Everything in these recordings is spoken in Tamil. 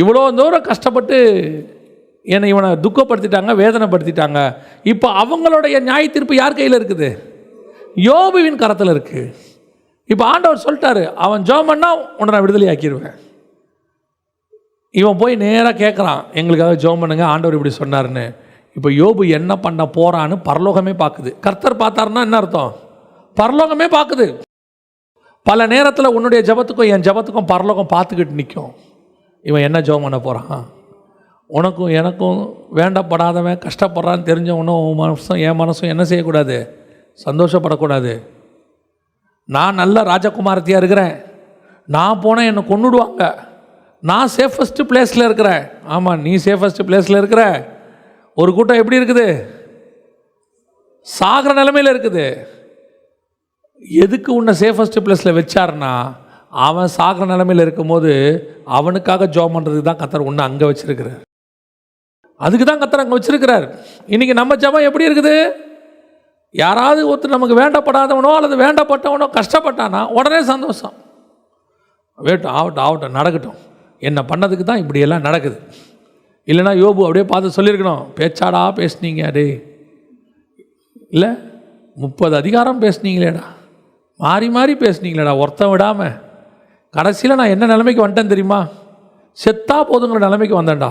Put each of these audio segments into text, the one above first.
இவ்வளோ தூரம் கஷ்டப்பட்டு என்னை இவனை துக்கப்படுத்திட்டாங்க வேதனைப்படுத்திட்டாங்க. இப்போ அவங்களுடைய நியாய தீர்ப்பு யார் கையில் இருக்குது? யோபுவின் கரத்தில் இருக்குது இப்போ ஆண்டவர் சொல்லிட்டாரு அவன் ஜோம் பண்ணால் உன்னை நான் விடுதலை ஆக்கிடுவேன் இவன் போய் நேராக கேட்குறான் எங்களுக்காக ஜோம் பண்ணுங்க ஆண்டவர் இப்படி சொன்னாருன்னு. இப்போ யோபு என்ன பண்ண போகிறான்னு பரலோகமே பார்க்குது. கர்த்தர் பார்த்தாருன்னா என்ன அர்த்தம்? பரலோகமே பார்க்குது. பல நேரத்தில் உன்னுடைய ஜபத்துக்கும் என் ஜபத்துக்கும் பரலோகம் பார்த்துக்கிட்டு நிற்கும் இவன் என்ன ஜோம் பண்ண போகிறான் உனக்கும் எனக்கும் வேண்டப்படாதவன் கஷ்டப்படுறான்னு தெரிஞ்சவனும் உன் மனசும் என் மனசும் என்ன செய்யக்கூடாது? சந்தோஷப்படக்கூடாது. நான் நல்ல ராஜகுமாரத்தியாக இருக்கிறேன். நான் போனால் என்னை கொண்டுடுவாங்க நான் சேஃபஸ்ட்டு பிளேஸில் இருக்கிறேன். ஆமாம் நீ சேஃபஸ்ட்டு பிளேஸில் இருக்கிற. ஒரு கூட்டம் எப்படி இருக்குது? சாகிற நிலமையில் இருக்குது. எதுக்கு உன்னை சேஃபஸ்ட்டு பிளேஸில் வச்சாருன்னா அவன் சாகிற நிலமையில் இருக்கும்போது அவனுக்காக ஜோம் பண்ணுறதுக்கு தான் கத்தர் ஒன்று அங்கே வச்சுருக்கிறார். அதுக்கு தான் கத்தர் அங்கே வச்சுருக்கிறார். இன்றைக்கி நம்ம ஜபம் எப்படி இருக்குது? யாராவது ஒருத்தர் நமக்கு வேண்டப்படாதவனோ அல்லது வேண்டப்பட்டவனோ கஷ்டப்பட்டானா உடனே சந்தோஷம். வேட்டும் ஆகட்டும் ஆகட்டும் நடக்கட்டும். என்ன பண்ணதுக்கு தான் இப்படியெல்லாம் நடக்குது. இல்லைன்னா யோபு அப்படியே பார்த்து சொல்லியிருக்கணும். பேச்சாடா பேசுனீங்க டே இல்லை முப்பது அதிகாரம் பேசுனீங்களேடா. மாறி மாறி பேசுனீங்களேடா ஒருத்தன் விடாமல் கடைசியில் நான் என்ன நிலைமைக்கு வந்துட்டேன் தெரியுமா? செத்தா போதுங்கிற நிலைமைக்கு வந்தேன்டா.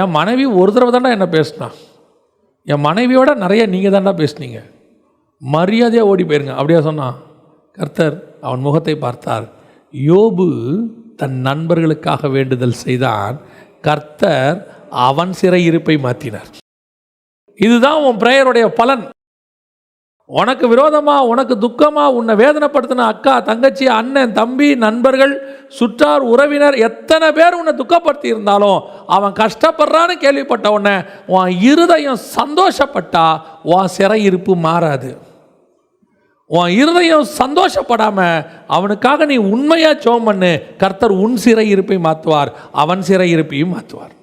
என் மனைவி ஒரு தடவை தாண்டா என்ன பேசினா. என் மனைவியோட நிறைய நீங்கள் தான்டா பேசுனீங்க. மரியாதையாக ஓடி போயிருங்க. அப்படியா சொன்னான் கர்த்தர் அவன் முகத்தை பார்த்தார். யோபு தன் நண்பர்களுக்காக வேண்டுதல் செய்தான். கர்த்தர் அவன் சிறை இருப்பை மாற்றினார் இதுதான் உன் பிரேயருடைய பலன். உனக்கு விரோதமாக உனக்கு துக்கமாக உன்னை வேதனைப்படுத்தின அக்கா தங்கச்சி அண்ணன் தம்பி நண்பர்கள் சுற்றார் உறவினர் எத்தனை பேர் உன்னை துக்கப்படுத்தி இருந்தாலும் அவன் கஷ்டப்படுறான்னு கேள்விப்பட்ட உடனே உன் இருதயம் சந்தோஷப்பட்டா உன் சிறை இருப்பு மாறாது. உன் இருதயம் சந்தோஷப்படாமல் அவனுக்காக நீ உண்மையாக சோம் பண்ணு கர்த்தர் உன் சிறை இருப்பை மாற்றுவார் அவன் சிறை இருப்பையும் மாற்றுவார்